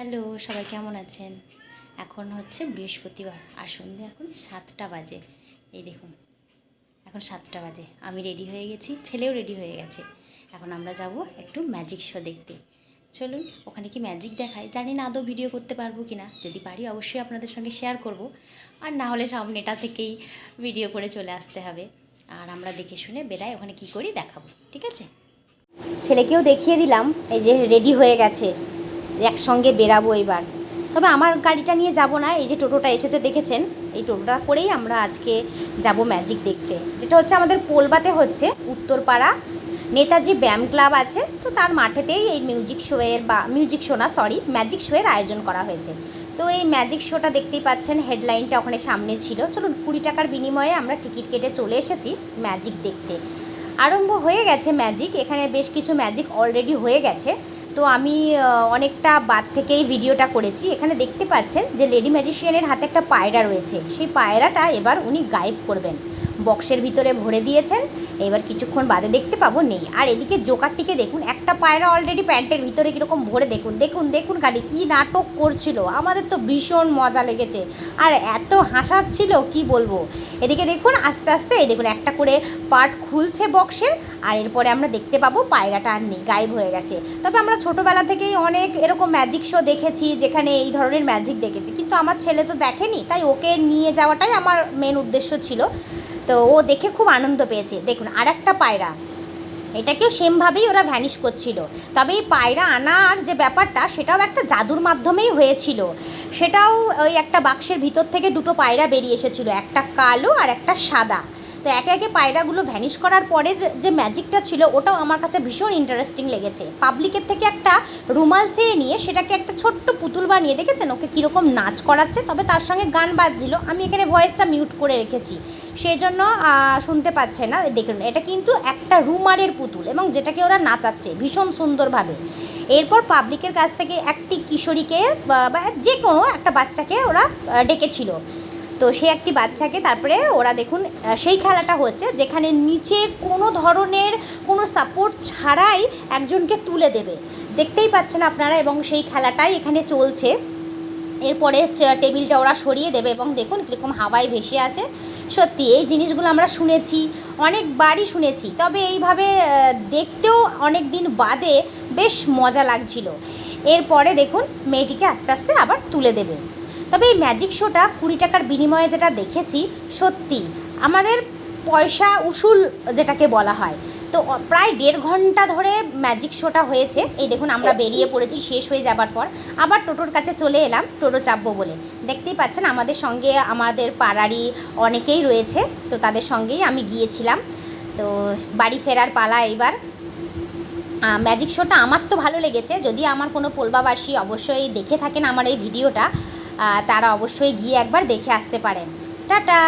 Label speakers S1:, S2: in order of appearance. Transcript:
S1: Hello, সবাই কেমন আছেন? এখন হচ্ছে বৃহস্পতিবার, আর সন্ধ্যে এখন সাতটা বাজে। এই দেখুন, এখন সাতটা বাজে, আমি রেডি হয়ে গেছি, ছেলেও রেডি হয়ে গেছে। এখন আমরা যাব একটু ম্যাজিক শো দেখতে। চলুন, ওখানে কি ম্যাজিক দেখায়? জানি না আদৌ ভিডিও করতে পারব কি না যদি পারি অবশ্যই আপনাদের সঙ্গে শেয়ার করব। আর না হলে সামনেটা থেকেই ভিডিও করে চলে আসতে হবে। আর আমরা দেখে শুনে বেড়াই ওখানে কি করি দেখাবো, ঠিক আছে? ছেলেকেও দেখিয়ে দিলাম, এই যে রেডি হয়ে গেছে। একসঙ্গে বেরাবো এবার। তবে আমার গাড়িটা নিয়ে যাব না, এই যে টোটোটা এসেছে দেখেছেন? এই টোটোটা করেই আমরা আজকে যাব ম্যাজিক দেখতে। যেটা হচ্ছে আমাদের পোলবাতে হচ্ছে উত্তরপাড়া। নেতাজি ব্যায়াম ক্লাব আছে, তো তার মাঠেতেই এই মিউজিক শোয়ের বা মিউজিক শো না, সরি, ম্যাজিক শোয়ের আয়োজন করা হয়েছে। তো এই ম্যাজিক শোটা দেখতেই পাচ্ছেন, হেডলাইনটা ওখানে সামনে ছিল। চলুন, কুড়ি টাকার বিনিময়ে আমরা টিকিট কেটে চলে এসেছি ম্যাজিক দেখতে। আরম্ভ হয়ে গেছে ম্যাজিক, এখানে বেশ কিছু ম্যাজিক অলরেডি হয়ে গেছে। তো আমি অনেকটা বাদ থেকেই ভিডিওটা করেছি। এখানে দেখতে পাচ্ছেন যে লেডি ম্যাজিশিয়ানের হাতে একটা পায়রা রয়েছে। সেই পায়রাটা এবার উনি গায়েব করবেন। বক্সের ভিতরে ভরে দিয়েছেন। এবার কিছুক্ষণ বাদে দেখতে পাবো নেই। আর এদিকে জোকারটিকে দেখুন, একটা পায়রা অলরেডি প্যান্টের ভিতরে কীরকম ভরে দেখুন। দেখুন দেখুন গাড়ি কী নাটক করছিল। আমাদের তো ভীষণ মজা লেগেছে। আর এত হাসাচ্ছিল, কি বলব? এদিকে দেখুন, আস্তে আস্তে, এই দেখুন, একটা করে পার্ট খুলছে বক্সের। আর এরপরে আমরা দেখতে পাবো পায়রাটা আর নেই, গায়েব হয়ে গেছে। তবে আমরা ছোটোবেলা থেকেই অনেক এরকম ম্যাজিক শো দেখেছি, যেখানে এই ধরনের ম্যাজিক দেখেছি। কিন্তু আমার ছেলে তো দেখেনি, তাই ওকে নিয়ে যাওয়াটাই আমার মেন উদ্দেশ্য ছিল। তো ও দেখে খুব আনন্দ পেয়েছে। দেখুন আর একটা পায়রা। এটাকেও সেমভাবেই ওরা ভ্যানিশ করছিল। তবে এই পায়রা আনার যে ব্যাপারটা, সেটাও একটা জাদুর মাধ্যমেই হয়েছিল। সেটাও ওই একটা বাক্সের ভিতর থেকে দুটো পায়রা বেরিয়ে এসেছিল, একটা কালো আর একটা সাদা। তো একে একে পায়রাগুলো ভ্যানিশ করার পরে যে ম্যাজিকটা ছিল, ওটাও আমার কাছে ভীষণ ইন্টারেস্টিং লেগেছে। পাবলিকের থেকে একটা রুমাল চেয়ে নিয়ে সেটাকে একটা ছোট্ট পুতুল বানিয়ে দেখেছেন? ওকে কীরকম নাচ করাচ্ছে? তবে তার সঙ্গে গান বাজছিল। আমি এখানে ভয়েসটা মিউট করে রেখেছি। সেই জন্য শুনতে পাচ্ছে না। দেখুন, এটা কিন্তু একটা রুমারের পুতুল এবং যেটাকে ওরা নাচাচ্ছে ভীষণ সুন্দরভাবে। এরপর পাবলিকের কাছ থেকে একটি কিশোরীকে, বা- যে কোনো একটা বাচ্চাকে ওরা ডেকেছিল। তো সে একটি বাচ্চাকে তারপরে ওরা দেখুন সেই খেলাটা হচ্ছে যেখানে নিচে কোনো ধরনের কোনো সাপোর্ট ছাড়াই একজনকে তুলে দেবে। দেখতেই পাচ্ছেন আপনারা এবং সেই খেলাটাই এখানে চলছে। এরপরে টেবিলটা ওরা সরিয়ে দেবে এবং দেখুন কীরকম হাওয়ায় ভেসে আছে। সত্যি, এই জিনিসগুলো আমরা শুনেছি, অনেকবারই শুনেছি। তবে এইভাবে দেখতেও অনেক দিন বাদে বেশ মজা লাগছিল। এরপরে দেখুন, মেয়েটিকে আস্তে আস্তে আবার তুলে দেবে। তবে এই ম্যাজিক শোটা কুড়ি টাকার বিনিময়ে যেটা দেখেছি, সত্যি আমাদের পয়সা উসুল যেটাকে বলা হয়। তো প্রায় দেড় ঘণ্টা ধরে ম্যাজিক শোটা হয়েছে। এই দেখুন আমরা বেরিয়ে পড়েছি, শেষ হয়ে যাবার পর। আবার টোটোর কাছে চলে এলাম, টোটো চাপবো বলে। দেখতেই পাচ্ছেন আমাদের সঙ্গে আমাদের পাড়ারই অনেকেই রয়েছে, তো তাদের সঙ্গেই আমি গিয়েছিলাম। তো বাড়ি ফেরার পালা এবার ম্যাজিক শোটা আমার তো ভালো লেগেছে। যদি আমার কোনো পোলবাবাসী অবশ্যই দেখে থাকেন আমার এই ভিডিওটা তারা অবশ্যই গিয়ে একবার দেখে আসতে পারেন। টাটা!